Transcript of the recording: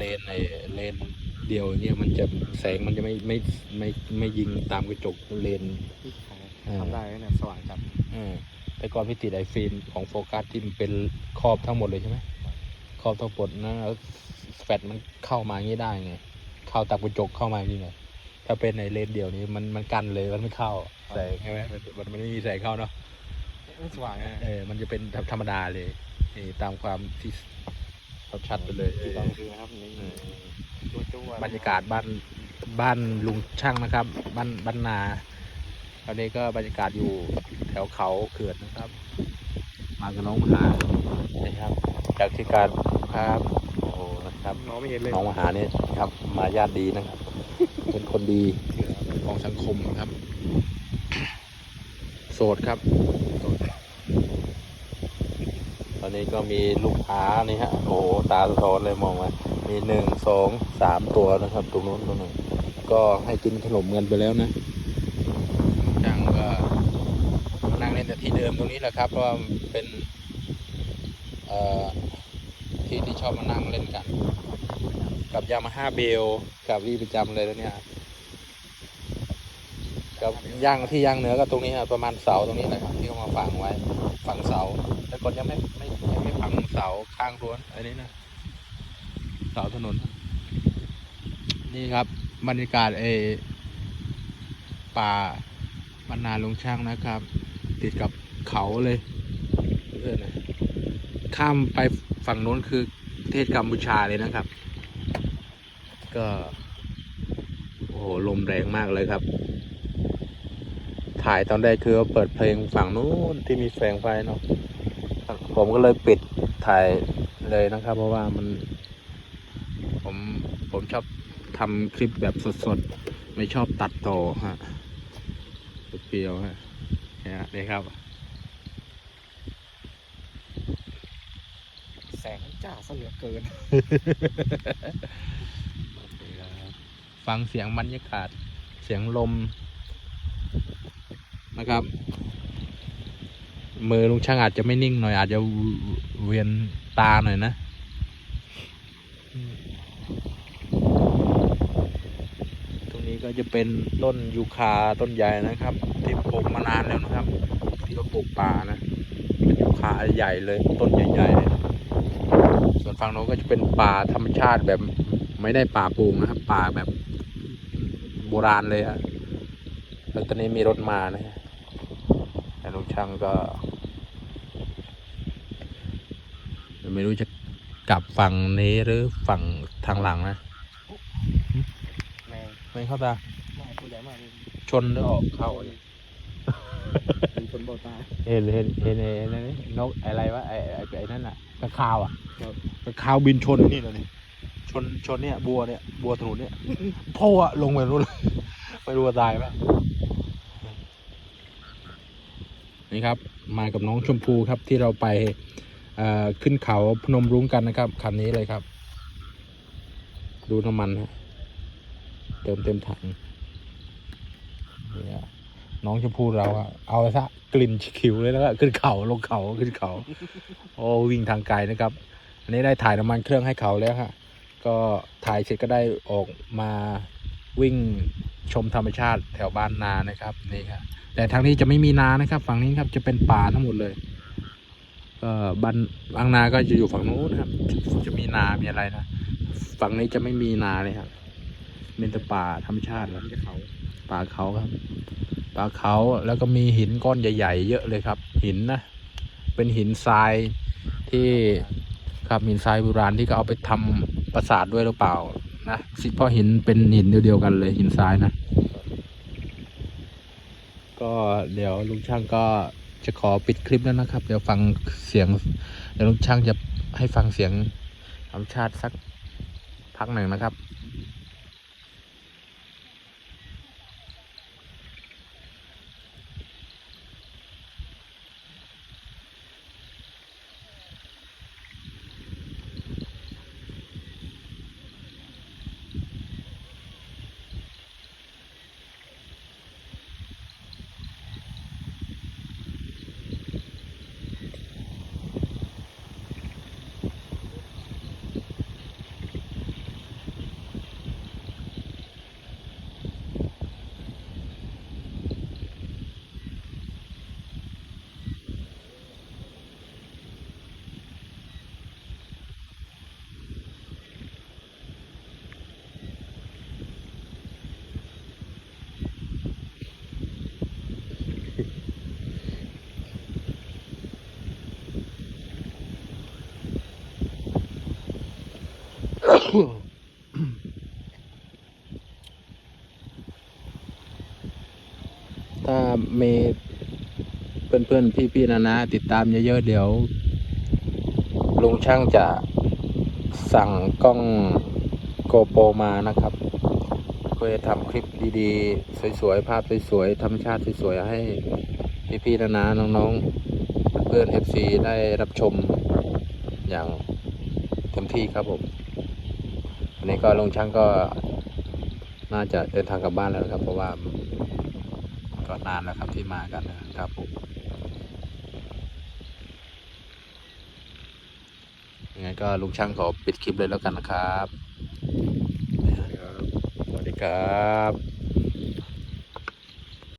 เลนไอเลนเดียวอย่างเงี้ยมันจะแสงมันจะไม่ไม่ไม่ไม่ยิงตามกระจกเลนอ่าทำได้เนี่ยสว่างจัดเออแต่ก่อนพี่ติดไอฟิล์มของโฟกัสที่มันเป็นครอบทั้งหมดเลยใช่ไหมครอบทั้งหมดนะแล้วแฟลชมันเข้ามาอย่างนี้ได้ไง เข้าตามกระจกเข้ามาอย่างนี้ไงถ้าเป็นในเลนเดียวนี้มันมันกันเลยมันไม่เข้าแสงใช่ไหมมันมันมันไม่มีแสงเข้าเนาะไม่สว่างนะเออมันจะเป็นธรรมดาเลยนี่ตามความที่ ชัดๆไปเลยที่ต้องคือนะครับนี่เออตัวจ้วบรรยากาศบ้านบ้านลุงช่างนะครับ บ้านบ้านนาตอนนี้ก็บรรยากาศอยู่แถวเขาเขื่อนนะครับ มากับน้องมหานะครับจากที่การครับโอ้โหนะครับมองไม่เห็นเลยน้องมหาเนี่ยครับ มารยาทดีนะครับ เป็นคนดีของสังคมนะครับ โสดครับต อนนี้ก็มีลูกค้านี่ฮะ โอ้โห ตาสะท้อนเลยมองมา มีหนึ่งสองสามตัวนะครับ ตรงนู้นตรงนึงก็ให้กินขนมกันไปแล้วนะช่างก็นั่งเล่นแต่ที่เดิมตรงนี้แหละครับ เพราะเป็นที่ที่ชอบมานั่งเล่นกัน กับยามาฮ่าเบล กับวีประจำเลยแล้วเนี่ยกับย่างที่ย่างเนื้อก็ตรงนี้ครับประมาณเสาตรงนี้แหละครับที่เขามาฝังไว้ ฝังเสา แต่ก่อนยังไม่ไม่ยังไม่ฝังเสาข้างรั้วอันนี้นะเสาถนน นี่ครับบรรยากาศเอป่าบรรนาลงช่างนะครับ ติดกับเขาเลยเออนะข้ามไปฝั่งโน้นคือประเทศกัมพูชาเลยนะครับ ก็ โอ้โหลมแรงมากเลยครับ ถ่ายตอนแรกคือว่าเปิดเพลงฝั่งนู้นที่มีแสงไฟเนาะผมก็เลยปิดถ่ายเลยนะครับ เพราะว่ามัน ผมผมชอบทำคลิปแบบสดๆ ไม่ชอบตัดต่อฮะเปรียวๆฮะเนี่ยฮะนี่ครับ แสงจ้าซะเหลือเกินนี่ครับฟังเสียงบรรยากาศเสียงลม นะครับ มือลุงช่างอาจจะไม่นิ่งหน่อย อาจจะเวียนตาหน่อยนะตรงนี้ก็จะเป็นต้นยูคาต้นใหญ่นะครับ ที่ปลูกมานานแล้วนะครับ ที่เขาปลูกป่านะเป็นยูคาใหญ่เลย ต้นใหญ่ๆเลยส่วนฝั่งโน้นก็จะเป็นป่าธรรมชาติแบบไม่ได้ป่าปลูกนะครับ ป่าแบบโบราณเลยฮะแล้วตอนนี้มีรถมานะฮะ ลุงช่างก็ไม่รู้จะกลับฝั่งนี้หรือฝั่งทางหลังนะแมงไม่เข้าตามองตัวใหญ่มากเลยชนหรือออกเข้าเนี่ยเป็นคนบอกตายเห็นเห็นเห็นเห็นอะไรนี่นกอะไรวะไอ้ไอ้ไอ้นั่นอะกระคาวอะครับกระคาวบินชนนี่เลยนี่ชนชนเนี่ย บัวเนี่ย บัวถนนเนี่ยโพ่อะลงไปนู้นเลยไม่รู้ว่าตายปะ นี่ครับมากับน้องชมพูครับที่เราไปขึ้นเขาพนมรุ้งกันนะครับคันนี้เลยครับ ดูน้ำมันฮะเติมเต็มถังนี่ยน้องชมพูเราอะเอาซะกลิ่นขิวเลยแล้วก็ขึ้นเขาลงเขาขึ้นเขา โอ้วิ่งทางไกลนะครับ อันนี้ได้ถ่ายน้ำมันเครื่องให้เขาแล้วฮะก็ถ่ายเสร็จก็ได้ออกมา วิ่งชมธรรมชาติแถวบ้านนานะครับนี่ครับแต่ทางนี้จะไม่มีนานะครับ ฝั่งนี้ครับจะเป็นป่าทั้งหมดเลยก็บ้านบางนาก็จะอยู่ฝั่งนู้นนะครับ จะมีนามีอะไรนะฝั่งนี้จะไม่มีนาเลยครับเป็นแต่ป่าธรรมชาติหลันะงจากเขาป่าเขาครับ ป่าเขาแล้วก็มีหินก้อนใหญ่ๆเยอะเลยครับ หินนะเป็นหินทรายที่ครับหินทรายโบราณที่เขาเอาไปทำปราสาทด้วยหรือเปล่า นะสิเพราะหินเป็นหินเดียวกันเลยหินทรายนะ ก็เดี๋ยวลุงช่างก็จะขอปิดคลิปแล้วนะครับ เดี๋ยวฟังเสียง เดี๋ยวลุงช่างจะให้ฟังเสียงธรรมชาติสักพักหนึ่งนะครับ ถ้ามีเพื่อนๆพี่ๆนะนะติดตามเยอะๆเดี๋ยว ลุงช่างจะสั่งกล้องโกโปรมานะครับเพื่อทำคลิปดีๆ สวยๆ ภาพสวยๆ ธรรมชาติสวยๆ ให้พี่ๆนะนะน้องๆ เพื่อนๆ FC ได้รับชมอย่างเต็มที่ครับผม อันนี้ก็ลุงช่างก็น่าจะเดินทางกลับบ้านแล้วนะครับ เพราะว่าก็นานแล้วครับที่มากันนะครับผมยังไงก็ลุงช่างขอปิดคลิปเลยแล้วกันนะครับ สวัสดีครับ